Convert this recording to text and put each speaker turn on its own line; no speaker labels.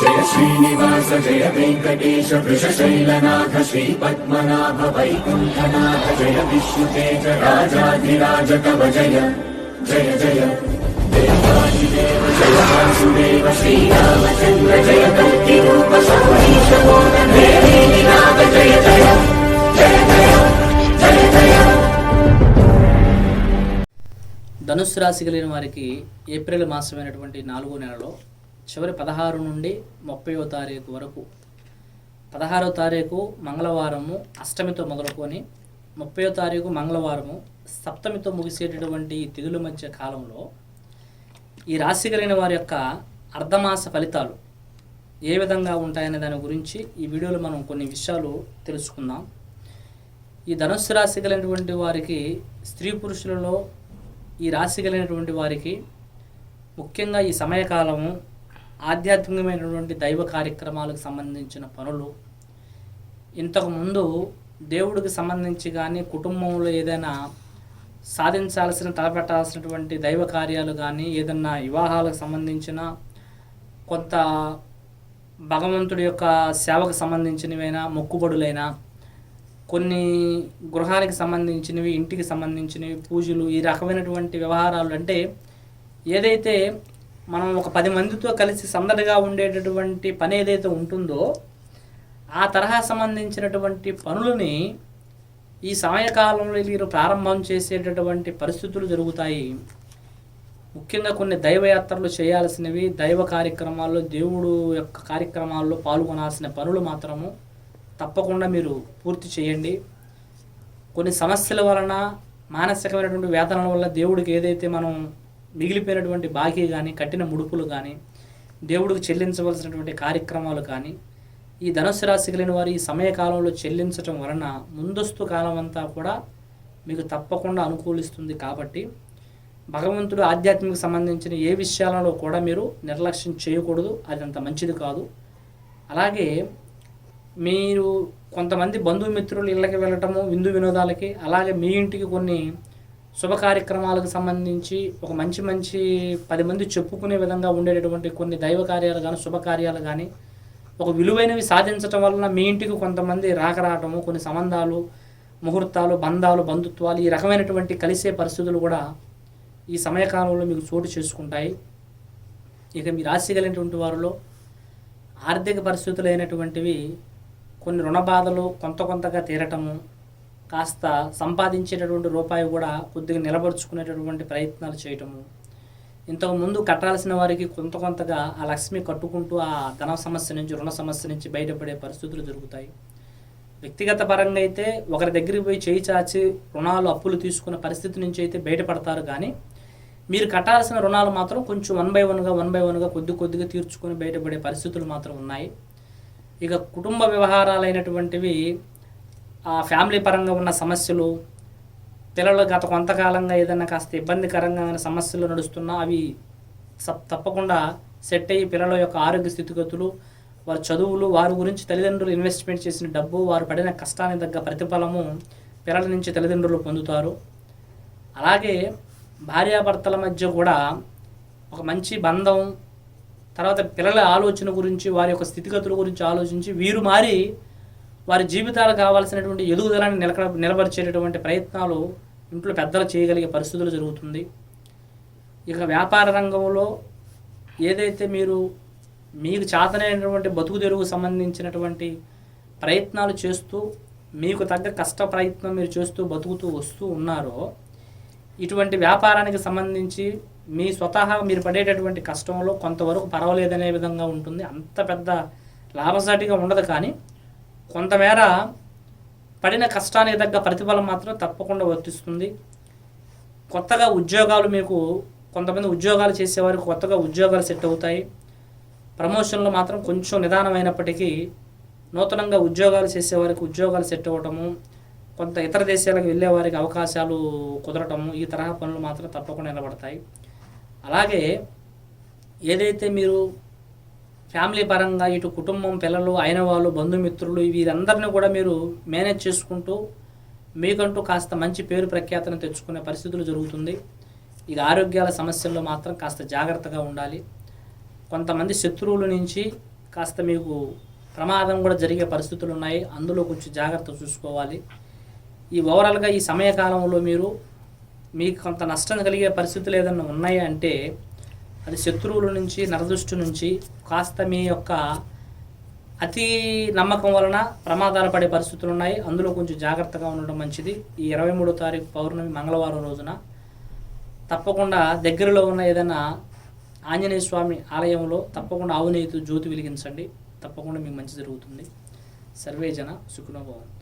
జయ శ్రీనివాస జయ వెంకటేశ వృషశైలనాథ శ్రీ పద్మనాభ వైకుంఠనాథ జయ విష్ణుతేజ రాజాధిరాజ కవ జయ జయ జయ. దేవాదిదేవ జయ వాసుదేవ శ్రీరామచంద్ర జయ కల్కి రూప సౌరీశ నాథ జయ జయ జయ జయ జయ జయ.
ధనుస్సు రాశి కలిగిన వారికి ఏప్రిల్ మాసమైనటువంటి నాలుగో నెలలో చివరి పదహారు నుండి ముప్పయో తారీఖు వరకు. పదహారో తారీఖు మంగళవారము అష్టమితో మొదలుకొని ముప్పయో తారీఖు మంగళవారము సప్తమితో ముగిసేటటువంటి ఈ తిథుల మధ్య కాలంలో ఈ రాశి కలిగిన వారి యొక్క అర్ధమాస ఫలితాలు ఏ విధంగా ఉంటాయనే దాని గురించి ఈ వీడియోలో మనం కొన్ని విషయాలు తెలుసుకుందాం. ఈ ధనుస్సు రాశి కలిగినటువంటి వారికి స్త్రీ పురుషులలో ఈ రాశి కలిగినటువంటి వారికి ముఖ్యంగా ఈ సమయకాలము ఆధ్యాత్మికమైనటువంటి దైవ కార్యక్రమాలకు సంబంధించిన పనులు ఇంతకుముందు దేవుడికి సంబంధించి కానీ కుటుంబంలో ఏదైనా సాధించాల్సిన తలపెట్టాల్సినటువంటి దైవ కార్యాలు కానీ ఏదన్నా వివాహాలకు సంబంధించిన కొంత భగవంతుడి యొక్క సేవకు సంబంధించినవైనా మొక్కుబడులైనా కొన్ని గృహానికి సంబంధించినవి ఇంటికి సంబంధించినవి పూజలు ఈ రకమైనటువంటి వ్యవహారాలు అంటే ఏదైతే మనం ఒక పది మందితో కలిసి సందడిగా ఉండేటటువంటి పని ఏదైతే ఉంటుందో ఆ తరహా సంబంధించినటువంటి పనులని ఈ సమయకాలంలో మీరు ప్రారంభం చేసేటటువంటి పరిస్థితులు జరుగుతాయి. ముఖ్యంగా కొన్ని దైవయాత్రలు చేయాల్సినవి దైవ కార్యక్రమాల్లో దేవుడు యొక్క కార్యక్రమాల్లో పాల్గొనాల్సిన పనులు మాత్రము తప్పకుండా మీరు పూర్తి చేయండి. కొన్ని సమస్యల వలన మానసికమైనటువంటి వేదనల వల్ల దేవుడికి ఏదైతే మనం మిగిలిపోయినటువంటి బాకీ కానీ కట్టిన ముడుపులు కానీ దేవుడికి చెల్లించవలసినటువంటి కార్యక్రమాలు కానీ ఈ ధనుసు రాశి కలిగిన వారు ఈ సమయకాలంలో చెల్లించటం వలన ముందస్తు కాలం అంతా కూడా మీకు తప్పకుండా అనుకూలిస్తుంది కాబట్టి భగవంతుడు ఆధ్యాత్మిక సంబంధించిన ఏ విషయాలలో కూడా మీరు నిర్లక్ష్యం చేయకూడదు అది అంత మంచిది కాదు. అలాగే మీరు కొంతమంది బంధుమిత్రులు ఇళ్ళకి వెళ్ళటము విందు వినోదాలకి అలాగే మీ ఇంటికి కొన్ని శుభ కార్యక్రమాలకు సంబంధించి ఒక మంచి మంచి పది మంది చెప్పుకునే విధంగా ఉండేటటువంటి కొన్ని దైవ కార్యాలు కానీ శుభకార్యాలు కానీ ఒక విలువైనవి సాధించటం వలన మీ ఇంటికి కొంతమంది రాకరావటము కొన్ని సంబంధాలు ముహూర్తాలు బంధాలు బంధుత్వాలు ఈ రకమైనటువంటి కలిసే పరిస్థితులు కూడా ఈ సమయకాలంలో మీకు చోటు చేసుకుంటాయి. ఇక మీ రాశి కలిగినటువంటి వారిలో ఆర్థిక పరిస్థితులు అయినటువంటివి కొన్ని రుణ బాధలు కొంత కొంతగా తీరటము కాస్త సంపాదించేటటువంటి రూపాయి కూడా కొద్దిగా నిలబరుచుకునేటటువంటి ప్రయత్నాలు చేయటము. ఇంతకు ముందు కట్టాల్సిన వారికి కొంత కొంతగా ఆ లక్ష్మి కట్టుకుంటూ ఆ ధన సమస్య నుంచి రుణ సమస్య నుంచి బయటపడే పరిస్థితులు జరుగుతాయి. వ్యక్తిగత పరంగా అయితే ఒకరి దగ్గరికి పోయి చేయి చాచి రుణాలు అప్పులు తీసుకున్న పరిస్థితి నుంచి అయితే బయటపడతారు కానీ మీరు కట్టాల్సిన రుణాలు మాత్రం కొంచెం వన్ బై వన్గా వన్ బై వన్గా కొద్ది కొద్దిగా తీర్చుకొని బయటపడే పరిస్థితులు మాత్రం ఉన్నాయి. ఇక కుటుంబ వ్యవహారాలైనటువంటివి అయినటువంటివి ఫ్యామిలీ పరంగా ఉన్న సమస్యలు పిల్లలు గత కొంతకాలంగా ఏదైనా కాస్త ఇబ్బందికరంగా ఉన్న సమస్యలు నడుస్తున్నా అవి సప్- తప్పకుండా సెట్ అయ్యి పిల్లల యొక్క ఆరోగ్య స్థితిగతులు వారి చదువులు వారి గురించి తల్లిదండ్రులు ఇన్వెస్ట్మెంట్ చేసిన డబ్బు వారు పడిన కష్టానికి తగ్గ ప్రతిఫలము పిల్లల నుంచి తల్లిదండ్రులు పొందుతారు. అలాగే భార్యాభర్తల మధ్య కూడా ఒక మంచి బంధం తర్వాత పిల్లల ఆలోచన గురించి వారి యొక్క స్థితిగతుల గురించి ఆలోచించి వీరు మారి వారి జీవితాలు కావాల్సినటువంటి ఎదుగుదలని నిలక నిలబరిచేటటువంటి ప్రయత్నాలు ఇంట్లో పెద్దలు చేయగలిగే పరిస్థితులు జరుగుతుంది. ఇక వ్యాపార రంగంలో ఏదైతే మీరు మీకు చేతనైనటువంటి బతుకు తెరుగు సంబంధించినటువంటి ప్రయత్నాలు చేస్తూ మీకు తగ్గ కష్ట ప్రయత్నం మీరు చేస్తూ బతుకుతూ వస్తూ ఉన్నారో ఇటువంటి వ్యాపారానికి సంబంధించి మీ స్వతహా మీరు పడేటటువంటి కష్టంలో కొంతవరకు పర్వాలేదనే విధంగా ఉంటుంది. అంత పెద్ద లాభసాటిగా ఉండదు కానీ కొంతమేర పడిన కష్టానికి తగ్గ ప్రతిఫలం మాత్రం తప్పకుండా వర్తిస్తుంది. కొత్తగా ఉద్యోగాలు మీకు కొంతమంది ఉద్యోగాలు చేసేవారికి కొత్తగా ఉద్యోగాలు సెట్ అవుతాయి. ప్రమోషన్లు మాత్రం కొంచెం నిదానమైనప్పటికీ నూతనంగా ఉద్యోగాలు చేసేవారికి ఉద్యోగాలు సెట్ అవ్వటము కొంత ఇతర దేశాలకు వెళ్ళే వారికి అవకాశాలు కుదరటము ఈ తరహా పనులు మాత్రం తప్పకుండా నిలబడతాయి. అలాగే ఏదైతే మీరు ఫ్యామిలీ పరంగా ఇటు కుటుంబం పిల్లలు అయిన వాళ్ళు బంధుమిత్రులు వీరందరినీ కూడా మీరు మేనేజ్ చేసుకుంటూ మీకంటూ కాస్త మంచి పేరు ప్రఖ్యాతను తెచ్చుకునే పరిస్థితులు జరుగుతుంది. ఇక ఆరోగ్యాల సమస్యల్లో మాత్రం కాస్త జాగ్రత్తగా ఉండాలి. కొంతమంది శత్రువుల నుంచి కాస్త మీకు ప్రమాదం కూడా జరిగే పరిస్థితులు ఉన్నాయి. అందులో కొంచెం జాగ్రత్త చూసుకోవాలి. ఈ ఓవరాల్గా ఈ సమయకాలంలో మీరు మీకు కొంత నష్టం కలిగే పరిస్థితులు ఏదైనా ఉన్నాయి అంటే అది శత్రువుల నుంచి నరదృష్టి నుంచి కాస్త మీ యొక్క అతి నమ్మకం వలన ప్రమాదాలు పడే పరిస్థితులు ఉన్నాయి. అందులో కొంచెం జాగ్రత్తగా ఉండడం మంచిది. ఈ ఇరవై మూడో తారీఖు పౌర్ణమి మంగళవారం రోజున తప్పకుండా దగ్గరలో ఉన్న ఏదైనా ఆంజనేయ స్వామి ఆలయంలో తప్పకుండా ఆవు జ్యోతి వెలిగించండి. తప్పకుండా మీకు మంచి జరుగుతుంది. సర్వేజన జన